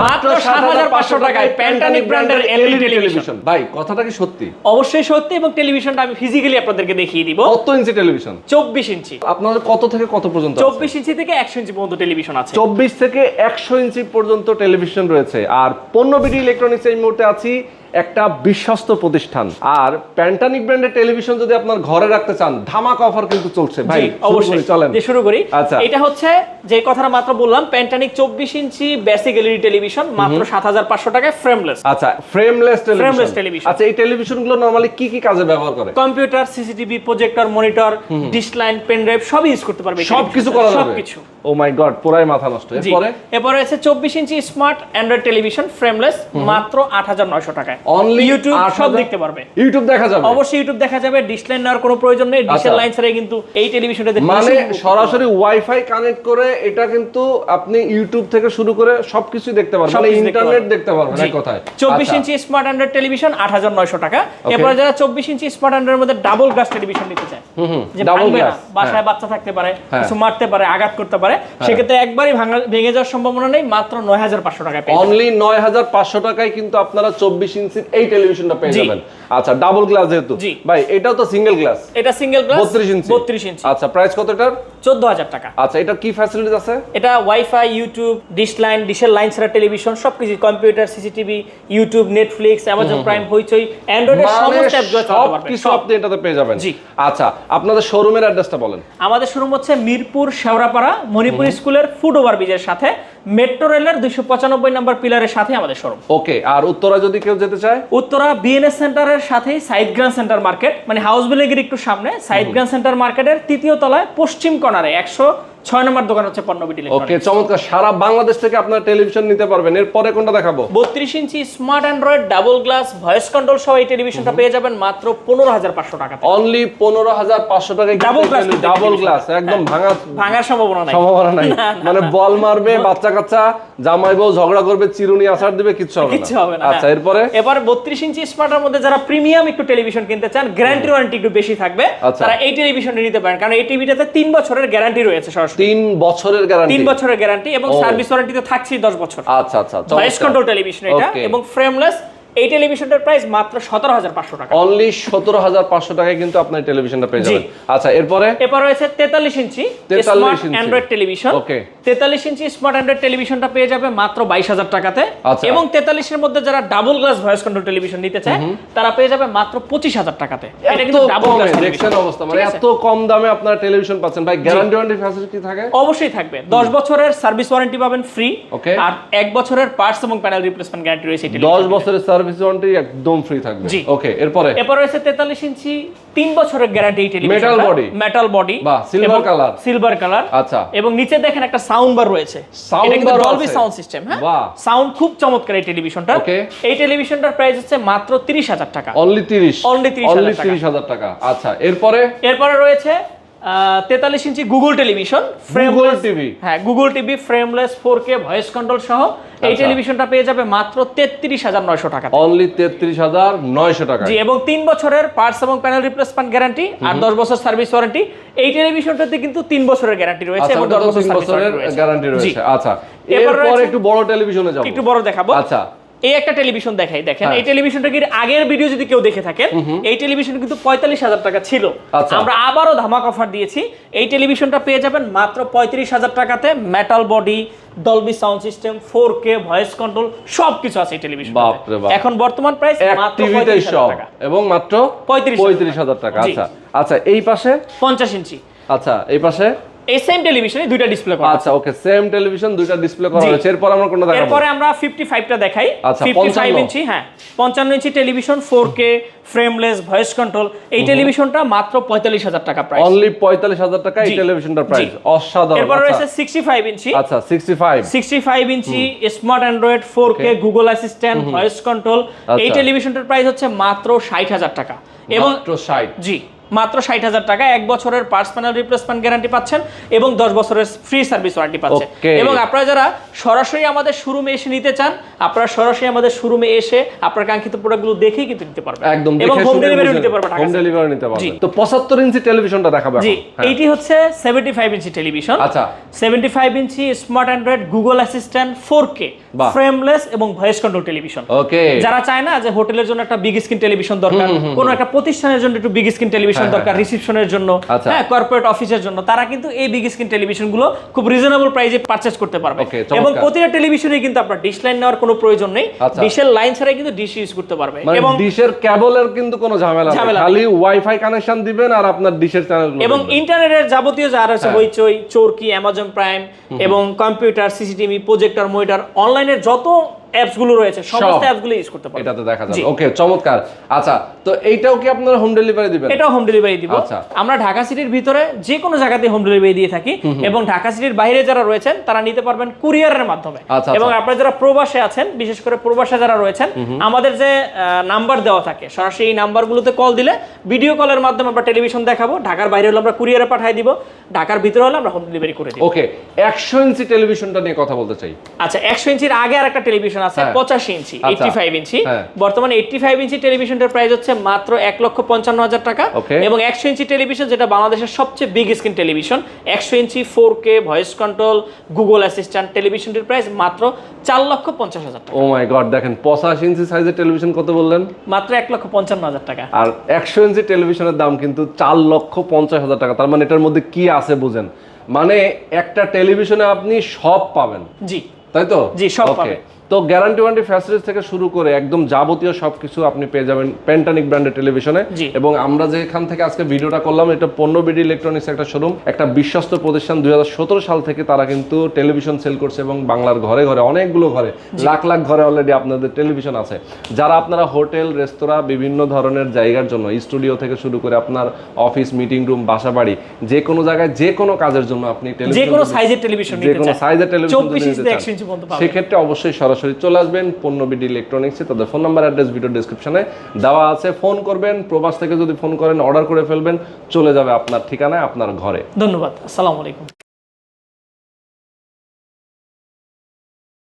মাত্র সাত হাজার পাঁচশো টাকায় প্যান্টানিক ব্র্যান্ডের এলইডি টেলিভিশন ভাই কথাটা কি সত্যি? অবশ্যই সত্যি এবং টেলিভিশনটা আমি ফিজিক্যালি আপনাদেরকে দেখিয়ে দিব। কত ইঞ্চি টেলিভিশন চব্বিশ ইঞ্চি। আপনাদের কত থেকে কত পর্যন্ত চব্বিশ ইঞ্চি থেকে একশো ইঞ্চি পর্যন্ত টেলিভিশন আছে। চব্বিশ থেকে একশো ইঞ্চি পর্যন্ত টেলিভিশন রয়েছে। আর পণ্য বিডি ইলেকট্রনিক্স এই মুহূর্তে আছি একটা বিশ্বস্ত প্রতিষ্ঠান। আর প্যান্টানিক ব্র্যান্ডের টেলিভিশন যদি আপনার ঘরে রাখতে চান ধামাক অফার কিন্তু চলছে। ভাই অবশ্যই। চলেন। শুরু করি। আচ্ছা। এটা হচ্ছে যে কথাটা মাত্র বললাম প্যান্টানিক চব্বিশ ইঞ্চি বেসিক এলইডি টেলিভিশন মাত্র সাত হাজার পাঁচশো টাকায় ফ্রেমলেস আচ্ছা ফ্রেমলেস Frameless টেলিভিশন আচ্ছা এই টেলিভিশনগুলো নরমালি কি কি কাজে ব্যবহার করে? Computer CCTV projector monitor dish line pen drive সবই ইউজ করতে পারবে সব কিছু করা যাবে? সবকিছু। ও মাই গড পুরাই মাথা নষ্ট। এরপরে? এরপরে আছে চব্বিশ inch smart android television frameless মাত্র আট হাজার নয়শো টাকায়। অনলি ইউটিউব সব দেখতে পারবে। ইউটিউব দেখা যাবে? অবশ্যই ইউটিউব দেখা যাবে ডিশ লাইন নেওয়ার কোনো প্রয়োজন নেই। আচ্ছা। লাইন ছাড়াই কিন্তু এই টেলিভিশনটা মানে সরাসরি ওয়াইফাই কানেক্ট করে এটা কিন্তু আপনি ইউটিউব থেকে শুরু করে সবকিছু দেখতে পারবেন মানে ইন্টারনেট দেখতে পারবেন এক কথায়। চব্বিশ আচ্ছা। ইঞ্চি স্মার্ট অ্যান্ড্রয়েড টেলিভিশন আট হাজার নয়শো টাকা। এরপরে যারা চব্বিশ ইঞ্চি স্মার্ট অ্যান্ড্রয়ের মধ্যে ডাবল গ্লাস টেলিভিশন নিতে চায় যে double ভাঙবে না বাসায় বাচ্চা থাকতে পারে হ্যাঁ। কিছু মারতে পারে আঘাত করতে পারে সেক্ষেত্রে একবারই ভেঙে যাওয়ার সম্ভাবনা নেই মাত্র নয় হাজার পাঁচশো টাকায় পেয়ে অনলি নয় হাজার পাঁচশো টাকায় কিন্তু আপনারা চব্বিশ ইঞ্চির এই টেলিভিশনটা পেয়ে যাবেন। আচ্ছা ডাবল গ্লাস যেহেতু। ভাই এটাও তো সিঙ্গেল গ্লাস এটা সিঙ্গেল গ্লাস বত্রিশ ইঞ্চি। বত্রিশ ইঞ্চি। আচ্ছা প্রাইস কত এটার? চোদ্দ হাজার টাকা। আচ্ছা এটা কি ফ্যাসিলিটিস আছে? এটা ওয়াইফাই ইউটিউব ডিশ লাইন ডিশের লাইন ছাড়া টেলিভিশন সবকিছু computer CCTV YouTube Netflix Amazon Prime Hoichoi অ্যান্ড্রয়েডের মানে সমস্ত অ্যাপগুলো চালাতে সব পারবেন কিছু সব। আপনি এটাতে পেয়ে যাবেন। জি। আচ্ছা আপনাদের শোরুমের অ্যাড্রেসটা বলেন। আমাদের শোরুম হচ্ছে মিরপুর শেওড়াপাড়া মণিপুর স্কুলের ফুট ওভার ব্রিজের সাথে। মেট্রো রেলের দুইশো পঁচানব্বই নম্বর পিলারের সাথে আমাদের শোরুম ওকে আর উত্তরা যদি কেউ যেতে চায়? উত্তরা বিএনএস সেন্টারের সাথেই সাইড গ্রান্ড সেন্টার মার্কেট মানে হাউস বিল্ডিং একটু সামনে সাইড গ্রান্ড সেন্টার মার্কেটের তৃতীয় তলায় পশ্চিম কর্নারে একশো ছয় নম্বর দোকান হচ্ছে পণ্যবিটি ওকে চমৎকার। সারা বাংলাদেশ থেকে আপনারা টেলিভিশন নিতে পারবেন। এরপরে কোনটা দেখাবো? বত্রিশ inch smart android double glass voice control সহ এই টেলিভিশনটা পেয়ে যাবেন মাত্র পনেরো হাজার পাঁচশো টাকা অনলি পনেরো হাজার পাঁচশো Double glass কিন্তু ডাবল গ্লাস একদম ভাঙা ভাঙার সম্ভাবনা নাই। সম্ভাবনা নাই। মানে বল মারবে বাচ্চা কাচ্চা জামাই বউ ঝগড়া করবে চিরুনি আসার দিবে কিচ্ছু হবে কিচ্ছু হবে না আচ্ছা হ্যাঁ। এরপরে? এবার বত্রিশ ইঞ্চি স্মার্টের মধ্যে যারা প্রিমিয়াম একটু টেলিভিশন কিনতে চান গ্যারান্টি ওয়ারেন্টি একটু বেশি থাকবে। আচ্ছা। তারা এই টেলিভিশনটা নিতে পারেন। কারণ এই টিভিটাতে তিন বছরের গ্যারান্টি রয়েছে সরাসরি। তিন বছরের গ্যারান্টি তিন বছরের গ্যারান্টি এবং। সার্ভিস ওয়ারেন্টি তো থাকছেই দশ বছর। আচ্ছা আচ্ছা ভয়েস কন্ট্রোল টেলিভিশন এটা এবং ফ্রেমলেস এই টেলিভিশনটার প্রাইস মাত্র সতেরো হাজার পাঁচশো টাকা। অনলি সতেরো হাজার পাঁচশো টাকায় কিন্তু আপনার টেলিভিশনটা পেয়ে যাবেন। আচ্ছা এরপরে? এরপর রয়েছে তেতাল্লিশ inch 43 smart. Android television. Okay. তেতাল্লিশ ইঞ্চি স্মার্ট অ্যান্ড্রয়েড টেলিভিশনটা পেয়ে যাবে মাত্র বাইশ হাজার টাকাতে। আচ্ছা। এবং তেতাল্লিশের মধ্যে যারা double glass voice control television নিতে চায় তারা পেয়ে যাবে মাত্র পঁচিশ হাজার টাকাতে। এটা কিন্তু ডাবল গ্লাস দেখছেন অবস্থা মানে এত কম দামে আপনারা টেলিভিশন পাচ্ছেন। ভাই গ্যারান্টি ওয়ারেন্টি ফ্যাসিলিটি থাকে? অবশ্যই থাকবে। দশ বছরের সার্ভিস ওয়ারেন্টি পাবেন ফ্রি. আর এক বছরের পার্টস এবং প্যানেল রিপ্লেসমেন্ট গ্যারান্টি রয়েছে দশ বছরের সার্ভিস ওয়ারেন্টি একদম ফ্রি থাকবে। ওকে এরপরে? এরপর রয়েছে তেতাল্লিশ ইঞ্চি তিন বছরের guarantee television Metal body? Metal body বাহ, silver color। সিলভার কালার আচ্ছা। এবং নিচে দেখেন একটা সাউন্ড বার রয়েছে। এটা কিন্তু ডলবি সাউন্ড সিস্টেম হ্যাঁ? বাহ। সাউন্ড খুব চমৎকার এই টেলিভিশনটা. এই টেলিভিশনটার প্রাইস হচ্ছে মাত্র তিরিশ হাজার টাকা। অনলি তিরিশ। Only 30,000 অনলি তিরিশ হাজার টাকা। আচ্ছা এরপরে? এরপরে রয়েছে তেতাল্লিশ ইঞ্চি গুগল টেলিভিশন TV হ্যাঁ Google TV frameless four K voice control সহ এই আচ্ছা। টেলিভিশনটা পেয়ে যাবে মাত্র তেত্রিশ হাজার নয়শো টাকা। অনলি তেত্রিশ হাজার নয়শো টাকা জি এবং তিন বছরের পার্টস এবং প্যানেল রিপ্লেসমেন্ট গ্যারান্টি আর দশ বছর সার্ভিস ওয়ারেন্টি এই টেলিভিশনটাতে কিন্তু তিন বছরের গ্যারান্টি রয়েছে আচ্ছা এবং দশ বছরের গ্যারান্টি রয়েছে। আচ্ছা এরপর এরপর একটু বড় টেলিভিশনে যাব। একটু বড় দেখাবো। আচ্ছা। এই একটা টেলিভিশন দেখাই দেখেন হ্যাঁ। এই টেলিভিশনটা কি আগের ভিডিও যদি কেউ দেখে থাকেন এই টেলিভিশন কিন্তু পঁয়তাল্লিশ হাজার টাকা ছিল। আচ্ছা। আমরা আবারও ধামাক অফার দিয়েছি। এই টেলিভিশনটা পেয়ে যাবেন মাত্র পঁয়ত্রিশ হাজার টাকাতে। Metal body Dolby sound system four K voice control সবকিছু আছে এই টেলিভিশন এখন বর্তমান প্রাইস টিভিতে সব টাকা। এবং মাত্র 35,000 পঁয়ত্রিশ হাজার টাকা। আচ্ছা আচ্ছা এই পাশে? পঞ্চাশ ইঞ্চি। আচ্ছা এই পাশে? এই সেম টেলিভিশনে দুইটা ডিসপ্লে করা আচ্ছা ওকে সেম টেলিভিশন দুইটা ডিসপ্লে করা হয়েছে। এরপর আমরা কোনটা দেখাবো? এরপরে আমরা ফিফটি ফাইভটা দেখাই। আচ্ছা, ফিফটি ফাইভ 55 ইঞ্চি হ্যাঁ পঞ্চান্ন inch television four K frameless voice control এই টেলিভিশনটা মাত্র পঁয়তাল্লিশ হাজার টাকা প্রাইস অনলি পঁয়তাল্লিশ হাজার টাকা এই। টেলিভিশনটার প্রাইস অসাধারণ। এরপর আচ্ছা। রয়েছে সিক্সটি ফাইভ ইঞ্চি। আচ্ছা sixty five sixty five inch smart Android four K Google assistant voice control এই আচ্ছা। টেলিভিশনটার প্রাইস হচ্ছে মাত্র ষাট হাজার টাকা। এবং মাত্র ষাট। জি। মাত্র ষাট হাজার টাকা। এক বছরের পার্স প্যানেল রিপ্লেসমেন্ট গ্যারান্টি পাচ্ছেন এবং দশ বছরের ফ্রি সার্ভিস ওয়ারেন্টি পাচ্ছেন। এবং আপনারা যারা সরাসরি আমাদের শোরুমে এসে নিতে চান আপনারা সরাসরি আমাদের শোরুমে এসে আপনার কাঙ্ক্ষিত প্রোডাক্টগুলো দেখেই কিন্তু নিতে পারবেন। একদম এবং হোম ডেলিভারি নিতে পারবেন হোম ডেলিভারি নিতে পারবেন। তো 75 ইঞ্চি টেলিভিশনটা দেখাবো জি হ্যাঁ। এইটি হচ্ছে সেভেন্টি ফাইভ ইঞ্চি টেলিভিশন আচ্ছা। Seventy five inch smart Android Google assistant four K বাহ। ফ্রেমলেস এবং ভয়েস কন্ট্রোল টেলিভিশন ওকে যারা চায় না যে হোটেলের জন্য একটা বিগ স্ক্রিন টেলিভিশন দরকার কোনো একটা প্রতিষ্ঠানের জন্য একটু বিগ স্ক্রিন টেলিভিশন হ্যাঁ, দরকার রিসেপশনের জন্য আচ্ছা। হ্যাঁ কর্পোরেট অফিসের জন্য তারা কিন্তু এই বিগ স্ক্রিন টেলিভিশনগুলো খুব রিজনেবল প্রাইসে পারচেজ করতে পারবে। এবং প্রতিটা টেলিভিশনে কিন্তু আপনার ডিশ লাইন নেওয়ার কোনো প্রয়োজন নেই। আচ্ছা। ডিশের লাইন ছাড়াই কিন্তু ডিশ ইউজ করতে পারবে। মানে এবং ডিশের কেবলের কিন্তু কোনো ঝামেলা নেই। খালি ওয়াইফাই কানেকশন দিবেন আর আপনার ডিশের চ্যানেলগুলো এবং ইন্টারনেটের যাবতীয় যা আছে হ্যাঁ। হইচই চোরকি অ্যামাজন প্রাইম এবং কম্পিউটার সিসিটিভি প্রজেক্টর মনিটর অনলাইনের যত অ্যাপসগুলো রয়েছে সমস্ত সব। অ্যাপসগুলো ইউজ করতে পারবেন এটাতে দেখা যাবে। ওকে চমৎকার। আচ্ছা তো এইটাও কি আপনারা হোম ডেলিভারি দিবেন? এটাও হোম ডেলিভারি দিব। আচ্ছা। আমরা ঢাকা সিটির ভিতরে যে কোনো জায়গাতে হোম ডেলিভারি দিয়ে থাকি এবং ঢাকা সিটির বাইরে যারা রয়েছেন তারা নিতে পারবেন কুরিয়ারের মাধ্যমে। আচ্ছা, এবং আচ্ছা। আপনারা যারা প্রবাসে আছেন বিশেষ করে প্রবাসে যারা রয়েছেন আমাদের যে নাম্বার দেওয়া থাকে সরাসরি এই নাম্বারগুলোতে কল দিলে ভিডিও কলের মাধ্যমে আমরা টেলিভিশন দেখাবো ঢাকার বাইরে হলে আমরা কুরিয়ারে পাঠিয়ে দিব ঢাকার ভিতরে হলে আমরা হোম ডেলিভারি করে দিব। ওকে একশো ইঞ্চি টেলিভিশনটা নিয়ে কথা বলতে চাই। আচ্ছা একশো ইঞ্চির আগে আর একটা টেলিভিশন আছে হ্যাঁ। পঁচাশি ইঞ্চি আচ্ছা। এইটটি ফাইভ ইঞ্চি হ্যাঁ। বর্তমানে এইটটি ফাইভ ইঞ্চি টেলিভিশনটার প্রাইস হচ্ছে মাত্র এক লক্ষ পঞ্চান্ন হাজার টাকা এবং একশো ইঞ্চি টেলিভিশন যেটা বাংলাদেশের সবচেয়ে বিগ স্ক্রিন টেলিভিশন একশো inch four K voice control Google assistant টেলিভিশনটির price মাত্র চার লক্ষ পঞ্চাশ হাজার টাকা ও মাই গড দেখেন পঁচাশি ইঞ্চি সাইজের টেলিভিশন কত বললেন মাত্র এক লক্ষ পঞ্চান্ন হাজার টাকা আর একশো ইঞ্চি টেলিভিশনের দাম কিন্তু চার লক্ষ পঞ্চাশ হাজার টাকা তার মানে এটার মধ্যে কি আছে বুঝেন মানে একটা টেলিভিশনে আপনি সব পাবেন জি তাই তো জি, সব. পাবেন। তো গ্যারান্টি ওয়ারেন্টি ফ্যাসিলিটিস থেকে শুরু করে একদম যাবতীয় সবকিছু আপনি পেয়ে যাবেন প্যান্টানিক ব্র্যান্ডের টেলিভিশনে এবং আমরা যেখান থেকে আজকে ভিডিওটা করলাম এটা পণ্য বিডি ইলেকট্রনিক্স একটা শোরুম একটা বিশ্বস্ত প্রতিষ্ঠান। দুই সাল থেকে তারা কিন্তু টেলিভিশন সেল করছে এবং বাংলার ঘরে ঘরে অনেকগুলো ঘরে লাখ লাখ ঘরে অলরেডি আপনাদের টেলিভিশন আছে। যারা আপনারা হোটেল রেস্তোরাঁ বিভিন্ন ধরনের জায়গার জন্য স্টুডিও থেকে শুরু করে আপনার অফিস মিটিং রুম বাসা বাড়ি যে কোনো জায়গায় যে কোনো কাজের জন্য আপনি যে টেলিভিশন কোনো সাইজের টেলিভিশন যে কোনো সাইজের টেলিভিশন সেক্ষেত্রে অবশ্যই সরাসরি চলে আসবেন পণ্য বিডি ইলেকট্রনিক্সে তাদের ফোন নাম্বার অ্যাড্রেস ভিডিও ডিসক্রিপশনে দেওয়া আছে। ফোন করবেন, প্রবাস থেকে যদি ফোন করেন অর্ডার করে ফেলবেন, চলে যাবে আপনার ঠিকানায়, আপনার ঘরে। ধন্যবাদ, আসসালামু আলাইকুম।